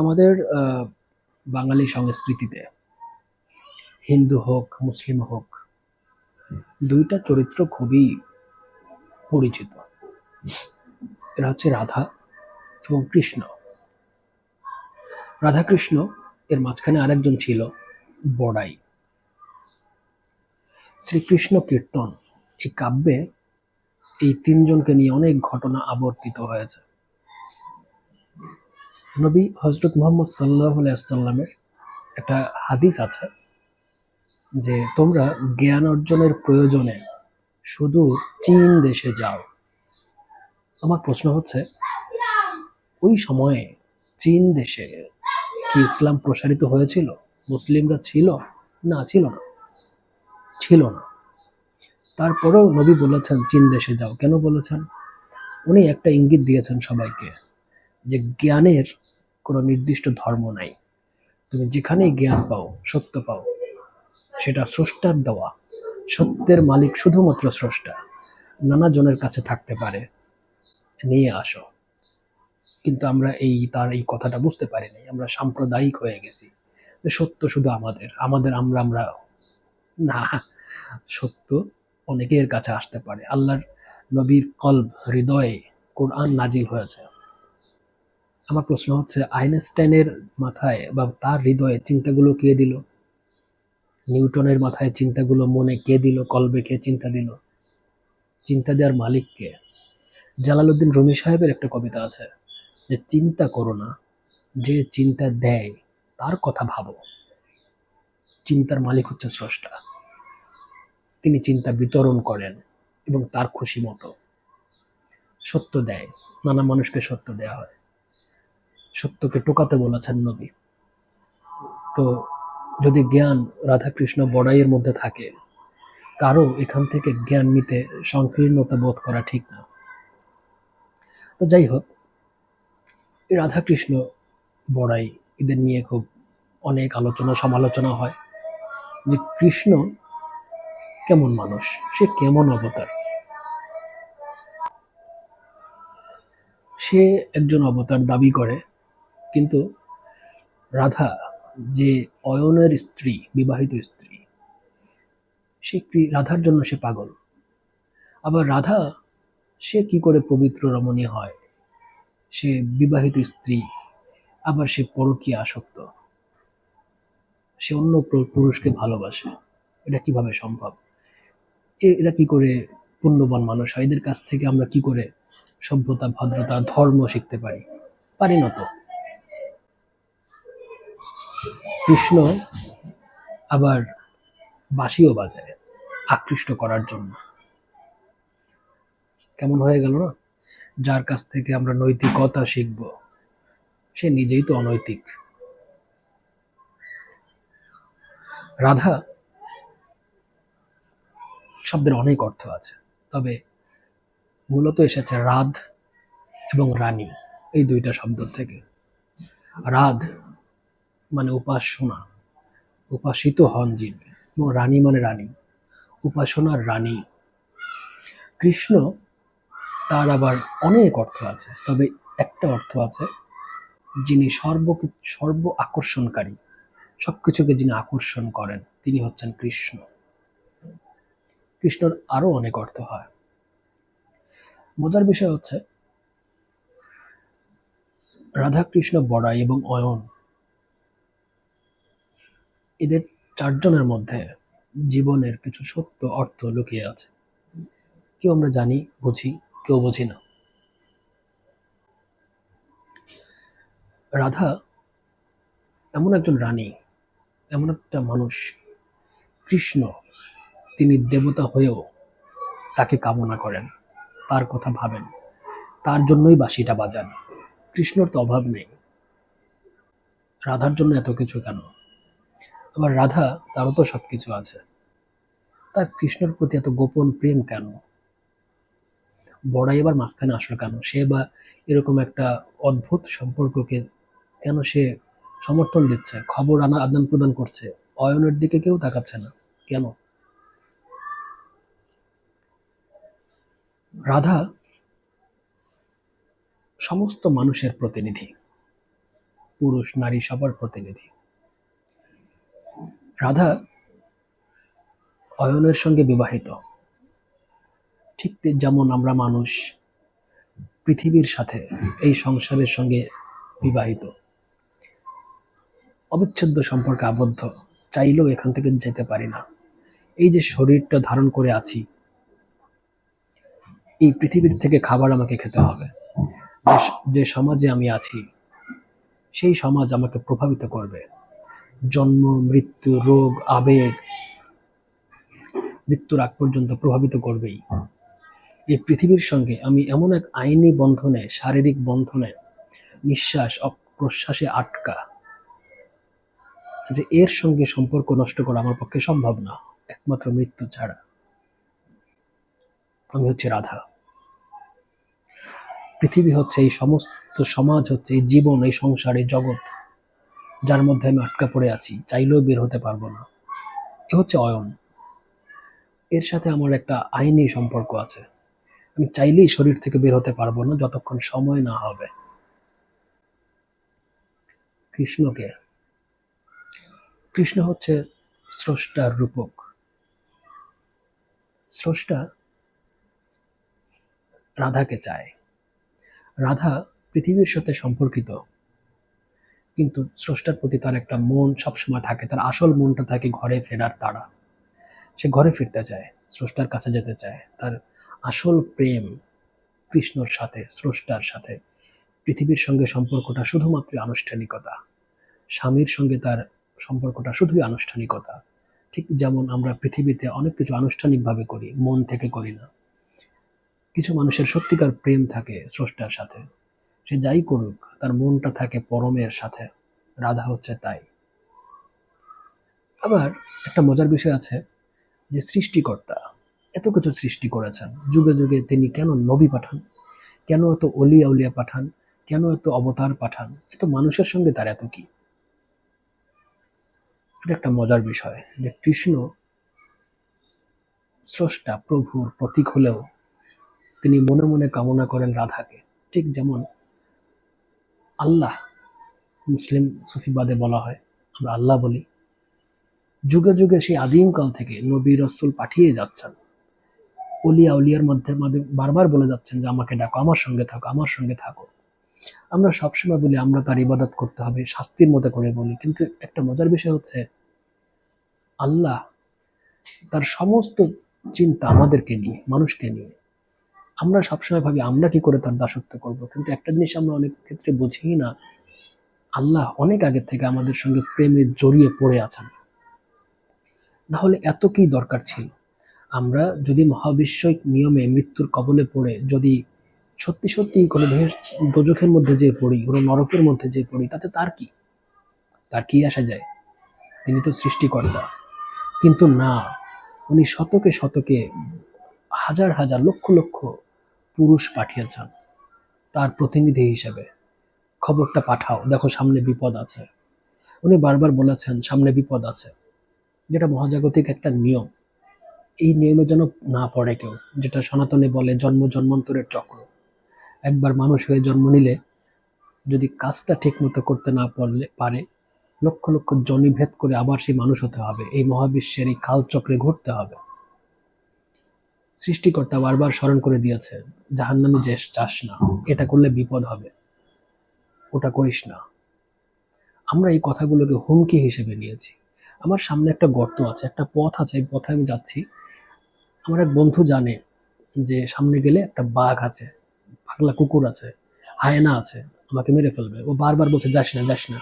আমাদের বাঙালি সংস্কৃতিতে হিন্দু হোক, মুসলিম হোক, দুইটা চরিত্র খুবই পরিচিত। এরা হচ্ছে রাধা এবং কৃষ্ণ। রাধা কৃষ্ণ এর মাঝখানে আরেকজন ছিল বড়াই। শ্রীকৃষ্ণ কীর্তন, এই কাব্যে এই তিনজনকে নিয়ে অনেক ঘটনা আবর্তিত হয়েছে। নবী হজরত মোহাম্মদ সাল্লাহ সাল্লামের একটা হাদিস আছে যে তোমরা জ্ঞান অর্জনের প্রয়োজনে শুধু চীন দেশে যাও। আমার প্রশ্ন হচ্ছে, ওই সময়ে চীন দেশে কি ইসলাম প্রসারিত হয়েছিল? মুসলিমরা ছিল? না ছিল না। ছিল না। তারপরেও নবী বলেছেন, চীন দেশে যাও। কেন বলেছেন? উনি একটা ইঙ্গিত দিয়েছেন সবাইকে যে জ্ঞানের কোনো নির্দিষ্ট ধর্ম নাই। তুমি যেখানেই জ্ঞান পাও, সত্য পাও, সেটা স্রষ্টার দেওয়া। সত্যের মালিক শুধুমাত্র স্রষ্টা। নানা জনের কাছে থাকতে পারে। নিয়ে আসো। কিন্তু আমরা এই তার এই কথাটা বুঝতে পারিনি। আমরা সাম্প্রদায়িক হয়ে গেছি। সত্য শুধু আমাদের। আমাদের আমরা আমরা না, সত্য অনেকের কাছে আসতে পারে। আল্লাহর নবীর কল্ব, হৃদয়ে কোরআন নাজিল হয়েছে। আমার প্রশ্ন হচ্ছে, আইনস্টাইনের মাথায় বা তার হৃদয়ে চিন্তাগুলো কে দিল? নিউটনের মাথায় চিন্তাগুলো মনে কে দিল? কলবে কে চিন্তা দিল? চিন্তা দেওয়ার মালিককে জালালউদ্দিন রুমি সাহেবের একটা কবিতা আছে যে, চিন্তা করো না, যে চিন্তা দেয়, তার কথা ভাবো। চিন্তার মালিক হচ্ছে স্রষ্টা। তিনি চিন্তা বিতরণ করেন এবং তার খুশি মতো সত্য দেয়। নানা মানুষকে সত্য দেয়া হয়। সত্যকে টোকাতে বলেছেন নবী। তো যদি জ্ঞান রাধাকৃষ্ণ বড়াইয়ের মধ্যে থাকে কারও এখান থেকে জ্ঞান নিতে সংকীর্ণতা বোধ করা ঠিক না। তো যাই হোক রাধাকৃষ্ণ, বড়াই এদের নিয়ে খুব অনেক আলোচনা, সমালোচনা হয় যে কৃষ্ণ কেমন মানুষ? সে কেমন অবতার? সে একজন অবতার দাবি করে কিন্তু রাধা যে অয়নের স্ত্রী, বিবাহিত স্ত্রী, সে রাধার জন্য সে পাগল? আবার রাধা, সে কি করে পবিত্র রমণী হয়? সে বিবাহিত স্ত্রী, আবার সে পরকীয়া আসক্ত। সে অন্য পুরুষকে ভালোবাসে। এটা কীভাবে সম্ভব? এরা কি করে পুণ্যবান মানুষ হয়? এদের কাছ থেকে আমরা কি করে সভ্যতা, ভদ্রতা, ধর্ম শিখতে পারি? পারি না তো। কৃষ্ণ আবার বাঁশিও বাজায় আকৃষ্ট করার জন্য। কেমন হয়ে গেল না? যার কাছ থেকে আমরা নৈতিকতা শিখব, সে নিজেই তো অনৈতিক। রাধা শব্দের অনেক অর্থ আছে, তবে মূলত এসেছে রাধ এবং রানী, এই দুইটা শব্দ থেকে। রাধ মানে উপাসনা। উপাসিত হন যিনি। এবং রানী মানে রানী। উপাসনার রানী। কৃষ্ণ তার আবার অনেক অর্থ আছে, তবে একটা অর্থ আছে, যিনি সর্ব সর্ব আকর্ষণকারী। সব কিছুকে যিনি আকর্ষণ করেন, তিনি হচ্ছেন কৃষ্ণ। কৃষ্ণর আরও অনেক অর্থ হয়। মজার বিষয় হচ্ছে রাধা কৃষ্ণ বড়াই এবং অয়ন এদের চারজনের মধ্যে জীবনের কিছু সত্য অর্থ লুকিয়ে আছে। কেউ আমরা জানি, বুঝি, কেউ বুঝি না। রাধা এমন একজন রানী, এমন একটা মানুষ, কৃষ্ণ। তিনি দেবতা হয়েও তাকে কামনা করেন, তার কথা ভাবেন, তার জন্যই বাঁশিটা বাজান। কৃষ্ণর তো অভাব নেই। রাধার জন্য এত কিছু কেন? আবার রাধা, তারও তো সব কিছু আছে। তার কৃষ্ণর প্রতি এত গোপন প্রেম কেন? বড়াই এবার মাঝখানে আসলো কেন? সে বা এরকম একটা অদ্ভুত সম্পর্ককে কেন সে সমর্থন দিচ্ছে? খবর আনা, আদান প্রদান করছে? অয়নের দিকে কেউ তাকাচ্ছে না। কেন? রাধা সমস্ত মানুষের প্রতিনিধি। পুরুষ, নারী সবার প্রতিনিধি। রাধা অয়নের সঙ্গে বিবাহিত। ঠিক যেমন আমরা মানুষ পৃথিবীর সাথে এই সংসারের সঙ্গে বিবাহিত। অবিচ্ছেদ্য সম্পর্কে আবদ্ধ, চাইলেও এখান থেকে যেতে পারি না। এই যে শরীরটা ধারণ করে আছি, এই পৃথিবীর থেকে খাবার আমাকে খেতে হবে। যে সমাজে আমি আছি, সেই সমাজ আমাকে প্রভাবিত করবে। জন্ম, মৃত্যু, রোগ, আবেগ মৃত্যুর আগ পর্যন্ত প্রভাবিত করবেই। এই পৃথিবীর সঙ্গে আমি এমন এক আইনি বন্ধনে, শারীরিক বন্ধনে নিঃশ্বাস প্রশ্বাসে আটকা যে এর সঙ্গে সম্পর্ক নষ্ট করা আমার পক্ষে সম্ভব না, একমাত্র মৃত্যু ছাড়া। আমি হচ্ছে রাধা। পৃথিবী হচ্ছে এই সমস্ত, সমাজ হচ্ছে এই জীবন, এই সংসার, এই জগৎ। যার মধ্যে আমি আটকা পড়ে আছি, চাইলেও বের হতে পারব না। এ হচ্ছে অয়ন। এর সাথে আমার একটা আইনি সম্পর্ক আছে। আমি চাইলেই শরীর থেকে বের হতে পারব না, যতক্ষণ সময় না হবে। কৃষ্ণকে। কৃষ্ণ হচ্ছে স্রষ্টার রূপক। স্রষ্টা রাধাকে চায়। রাধা পৃথিবীর সাথে সম্পর্কিত। কিন্তু স্রষ্টার প্রতি তার একটা মন সবসময় থাকে, তার আসল মনটা থাকে ঘরে ফেরার তারা। সে ঘরে ফিরতে চায়, স্রষ্টার কাছে যেতে চায়। তার আসল প্রেম কৃষ্ণর সাথে, স্রষ্টার সাথে, পৃথিবীর সঙ্গে সম্পর্কটা শুধুমাত্র আনুষ্ঠানিকতা। স্বামীর সঙ্গে তার সম্পর্কটা শুধুই আনুষ্ঠানিকতা। ঠিক যেমন আমরা পৃথিবীতে অনেক কিছু আনুষ্ঠানিকভাবে করি, মন থেকে করি না। কিছু মানুষের সত্যিকার প্রেম থাকে স্রষ্টার সাথে। সে যাই করুক, তার মনটা থাকে পরমের সাথে, রাধা হচ্ছে তাই। আবার একটা মজার বিষয় আছে যে সৃষ্টিকর্তা এত কিছু সৃষ্টি করেছেন, যুগে যুগে তিনি কেন নবী পাঠান? কেন এত অলিয়া উলিয়া পাঠান? কেন এত অবতার পাঠান? এত মানুষের সঙ্গে তার এত কি? এটা একটা মজার বিষয় যে কৃষ্ণ স্রষ্টা প্রভুর প্রতীক হলেও তিনি মনে মনে কামনা করেন রাধাকে, ঠিক যেমন আল্লাহ, মুসলিম সুফিবাদে বলা হয়, আমরা আল্লাহ বলি। যুগে যুগে সেই আদিমকাল থেকে নবী রসুল পাঠিয়ে যাচ্ছেন। অলিয়া উলিয়ার মধ্যে বারবার বলে যাচ্ছেন যে, আমাকে ডাকো, আমার সঙ্গে থাকো, আমার সঙ্গে থাকো। আমরা সবসময় বলি, আমরা তার ইবাদত করতে হবে, শাস্তির মতো করে বলি। কিন্তু একটা মজার বিষয় হচ্ছে, আল্লাহ তার সমস্ত চিন্তা আমাদেরকে নিয়ে, মানুষকে নিয়ে আমরা সবসময় ভাবি, আমরা কি করে তার দাসত্ব করব? কিন্তু একটা জিনিস আমরা অনেক ক্ষেত্রে বুঝি না, আল্লাহ অনেক আগের থেকে আমাদের সঙ্গে প্রেমে জড়িয়ে পড়ে আছেন। না হলে এত কি দরকার ছিল? আমরা যদি মহাবিশ্বয়িক নিয়মে মৃত্যুর কবলে পড়ে, যদি সত্যি সত্যি কোনো ভেস, দোজখের মধ্যে যে পড়ি, কোনো নরকের মধ্যে যে পড়ি, তাতে তার কি? তার কি আসা যায়? তিনি তো সৃষ্টিকর্তা। কিন্তু না, উনি শতকে শতকে হাজার হাজার লক্ষ লক্ষ পুরুষ পাঠিয়েছেন, তার প্রতিনিধি হিসেবে। খবরটা পাঠাও, দেখো সামনে বিপদ আছে। উনি বারবার বলেছেন, সামনে বিপদ আছে। যেটা মহাজাগতিক একটা নিয়ম। এই নিয়মে যেন না পড়ে কেউ, যেটা সনাতনে বলে জন্ম জন্মান্তরের চক্র। একবার মানুষ হয়ে জন্ম নিলে, যদি কাজটা ঠিক মতো করতে না পারলে পারে, লক্ষ লক্ষ জনিভেদ করে আবার সেই মানুষ হতে হবে। এই মহাবিশ্বের এই কালচক্রে ঘুরতে হবে। সৃষ্টিকর্তা বারবার স্মরণ করে দিয়েছে, জাহান্নামে যে চাস না, এটা করলে বিপদ হবে। ওটা করিস না। আমরা এই কথাগুলোকে হুমকি হিসেবে নিয়েছি। আমার সামনে একটা গর্ত আছে, একটা পথ আছে, এই পথে আমি যাচ্ছি। আমার এক বন্ধু জানে যে সামনে গেলে একটা বাঘ আছে, পাগলা কুকুর আছে, হায়না আছে, আমাকে মেরে ফেলবে। ও বারবার বলছে, যাস না যাস না।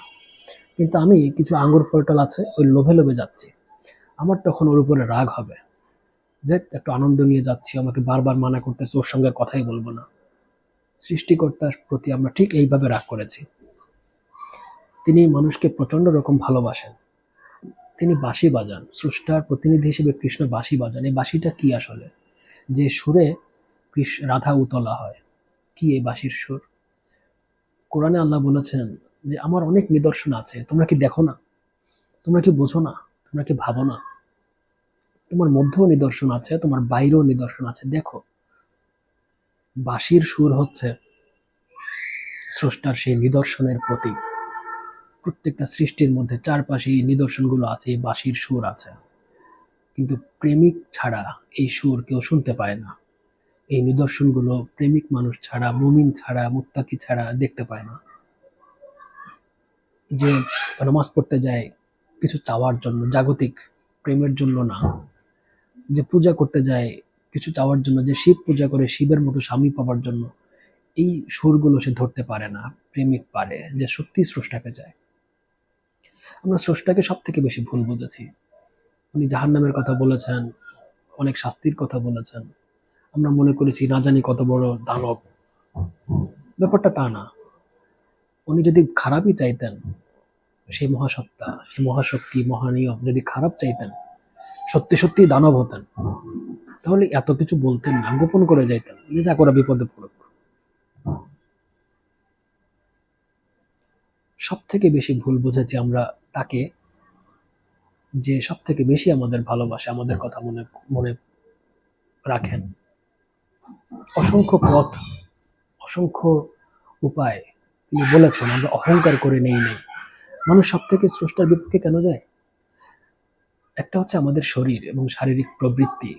কিন্তু আমি কিছু আঙ্গুর ফলটল আছে, ওই লোভে লোভে যাচ্ছি। আমার তখন ওর উপরে রাগ হবে। যে একটু আনন্দ নিয়ে যাচ্ছি, আমাকে বারবার মানা করতেছে, ওর সঙ্গে কথাই বলব না। সৃষ্টিকর্তার প্রতি আমরা ঠিক এইভাবে রাগ করেছি। তিনি মানুষকে প্রচণ্ড রকম ভালোবাসেন। তিনি বাঁশি বাজান, স্রষ্টার প্রতিনিধি হিসেবে কৃষ্ণ বাঁশি বাজান। এই বাঁশিটা কি আসলে? যে সুরে কৃষ্ণ রাধা উতলা হয়। কি এই বাঁশির সুর? কোরআনে আল্লাহ বলেছেন যে, আমার অনেক নিদর্শন আছে, তোমরা কি দেখো না? তোমরা কি বোঝো না? তোমরা কি ভাবো না? তোমার মধ্যেও নিদর্শন আছে, তোমার বাইরেও নিদর্শন আছে। দেখো, বাঁশির সুর হচ্ছে স্রষ্টার সেই নিদর্শনের প্রতীক। প্রত্যেকটা সৃষ্টির মধ্যে চারপাশে এই নিদর্শনগুলো আছে, এই বাঁশির সুর আছে। কিন্তু প্রেমিক ছাড়া এই সুর কেউ শুনতে পায় না। এই নিদর্শনগুলো প্রেমিক মানুষ ছাড়া, মুমিন ছাড়া, মুত্তাকি ছাড়া দেখতে পায় না। যে নামাজ পড়তে যায়, কিছু চাওয়ার জন্য, জাগতিক প্রেমের জন্য না যে পূজা করতে যায়, কিছু চাওয়ার জন্য, যে শিব পূজা করে শিবের মতো স্বামী পাওয়ার জন্য, এই সুরগুলো সে ধরতে পারে না, প্রেমিক পারে, যে সত্যি স্রষ্টাকে চায়। আমরা স্রষ্টাকে সব থেকে বেশি ভুল বুঝেছি। উনি জাহান্নামের কথা বলেছেন, অনেক শাস্তির কথা বলেছেন। আমরা মনে করেছি, না জানি কত বড় দানব। ব্যাপারটা তা না। উনি যদি খারাপই চাইতেন সেই মহাসত্তা সেই মহাশক্তি, মহানিয়ম যদি খারাপ চাইতেন সত্যি সত্যি দানব হতেন। তাহলে এত কিছু বলতেন না, গোপন করে যাইতেন। যে যা করা বিপদে পড়ুক। সব থেকে বেশি ভুল বুঝেছি আমরা তাকে, যে সব থেকে বেশি আমাদের ভালোবাসে, আমাদের কথা মনে মনে রাখেন। অসংখ্য পথ, অসংখ্য উপায় তিনি বলেছেন, আমরা অহংকার করে নেই নেই মানুষ সব থেকে স্রষ্টার বিপক্ষে কেন যায়? একটা হচ্ছে আমাদের শরীর এবং শারীরিক প্রবৃত্তি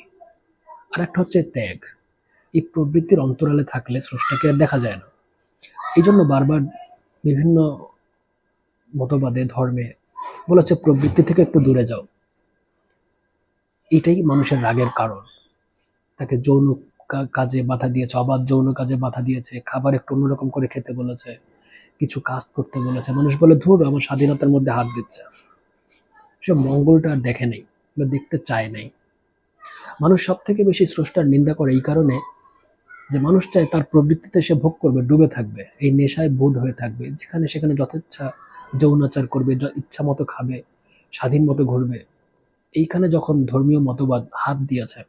আর একটা হচ্ছে ত্যাগ। এই প্রবৃত্তির অন্তরালে থাকলে স্রষ্টাকে আর দেখা যায় না। এই জন্য বারবার বিভিন্ন মতবাদে, ধর্মে বলেছে প্রবৃত্তি থেকে একটু দূরে যাও। এটাই মানুষের রাগের কারণ। তাকে যৌন কাজে বাধা দিয়েছে, অবাধ যৌন কাজে বাধা দিয়েছে, খাবার একটু অন্যরকম করে খেতে বলেছে, কিছু কাজ করতে বলেছে। মানুষ বলে, ধুর, আমার স্বাধীনতার মধ্যে হাত দিচ্ছে। সে মঙ্গলটা আর দেখে নেই বা দেখতে চায় নাই। মানুষ সব থেকে বেশি স্রষ্টার নিন্দা করে এই কারণে যে মানুষ চায় তার প্রবৃত্তিতে সে ভোগ করবে, ডুবে থাকবে, এই নেশায় বোধ হয়ে থাকবে, যেখানে সেখানে যথেচ্ছা যৌনাচার করবে ইচ্ছা মতো খাবে, স্বাধীন মতো ঘুরবে। এইখানে যখন ধর্মীয় মতবাদ হাত দিয়েছে,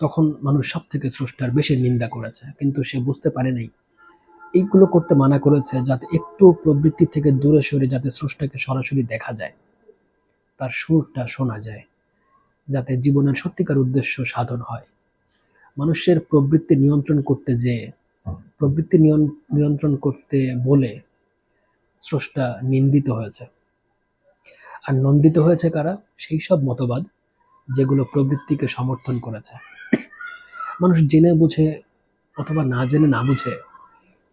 তখন মানুষ সব থেকে স্রষ্টার বেশি নিন্দা করেছে, কিন্তু সে বুঝতে পারে নাই। এইগুলো করতে মানা করেছে যাতে একটু প্রবৃত্তি থেকে দূরে সরে যাতে স্রষ্টাকে সরাসরি দেখা যায়। তার সুরটা শোনা যায়, যাতে জীবনের সত্যিকার উদ্দেশ্য সাধন হয়। মানুষের প্রবৃত্তি নিয়ন্ত্রণ করতে যে, প্রবৃত্তি নিয়ন- নিয়ন্ত্রণ করতে বলে স্রষ্টা নিন্দিত হয়েছে। আর নন্দিত হয়েছে কারা? সেই সব মতবাদ যেগুলো প্রবৃত্তিকে সমর্থন করেছে। মানুষ জেনে বুঝে অথবা না জেনে না বুঝে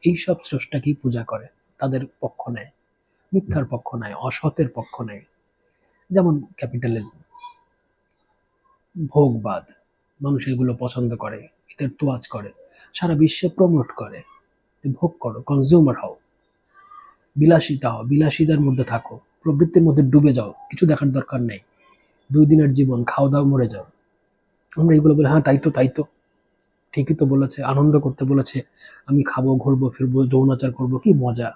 এই সব স্রষ্টাকেই পূজা করে? তাদের পক্ষ নেয়, মিথ্যার পক্ষ নেয়, অসতের পক্ষ নেয়। যেমন ক্যাপিটালিজম ভোগবাদ মানুষ এগুলো পছন্দ করে, এদের তোয়াজ করে, সারা বিশ্বে প্রমোট করে ভোগ করো কনজিউমার হও, বিলাসিতা হও, বিলাসিতার মধ্যে থাকো, প্রবৃত্তির মধ্যে ডুবে যাও, কিছু দেখার দরকার নেই, দুই দিনের জীবন, খাওয়া দাওয়া মরে যাও। আমরা এগুলো বলে হ্যাঁ তাই তো তাই তো, ঠিকই তো বলেছে, আনন্দ করতে বলেছে, আমি খাব, ঘুরবো, ফিরবো যৌনাচার করব, কি মজা।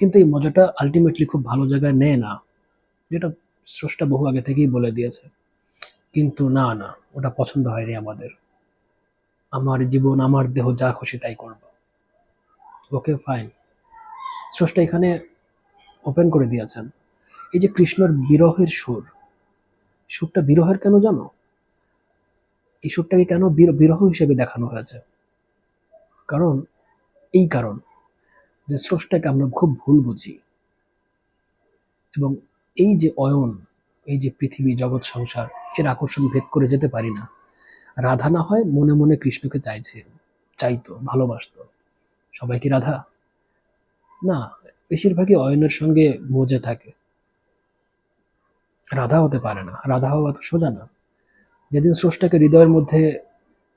কিন্তু এই মজাটা আলটিমেটলি খুব ভালো জায়গায় নেয় না। যেটা স্রষ্টা বহু আগে থেকেই বলে দিয়েছে। কিন্তু না না, ওটা পছন্দ হয়নি আমাদের। আমার জীবন, আমার দেহ যা খুশি তাই করব। ওকে ফাইন স্রষ্টা এখানে ওপেন করে দিয়েছেন। এই যে কৃষ্ণর বিরহের সুর, সুরটা বিরহের কেন জানো? এই সুরটাকে কেন বির- বিরহ হিসেবে দেখানো হয়েছে? কারণ, এই কারণ যে স্রষ্টাকে আমরা খুব ভুল বুঝি। এবং এই যে অয়ন, এই যে পৃথিবী, জগৎ, সংসার, এর আকর্ষণ ভেদ করে যেতে পারি না। রাধা না হয় মনে মনে কৃষ্ণকে চাইছে, চাইতো, ভালোবাসতো। সবাই কি রাধা? না, বেশিরভাগই অয়নের সঙ্গে মজে থাকে। রাধা হতে পারে না, রাধা হওয়া তো সোজা না। যেদিন স্রষ্টাকে হৃদয়ের মধ্যে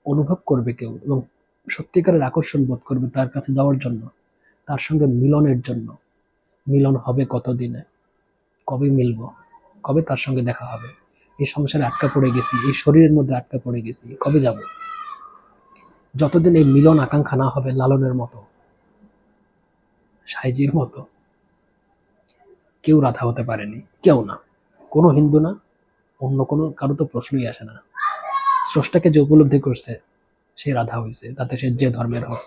অনুভব করবে কেউ এবং সত্যিকারের আকর্ষণ বোধ করবে তার কাছে যাওয়ার জন্য, তার সঙ্গে মিলনের জন্য, মিলন হবে কতদিনে? কবে মিলবো? কবে তার সঙ্গে দেখা হবে? এই সংসারে আটকা পড়ে গেছি, এই শরীরের মধ্যে আটকা পড়ে গেছি, কবে যাব? যতদিন এই মিলন আকাঙ্ক্ষা না হবে লালনের মতো, সাইজির মতো, কেউ রাধা হতে পারেনি, কেউ না। কোনো হিন্দু না, অন্য কোনো, কারও তো প্রশ্নই আসে না। স্রষ্টাকে যে উপলব্ধি করছে, সে রাধা হয়েছে তাতে সে যে ধর্মের হোক।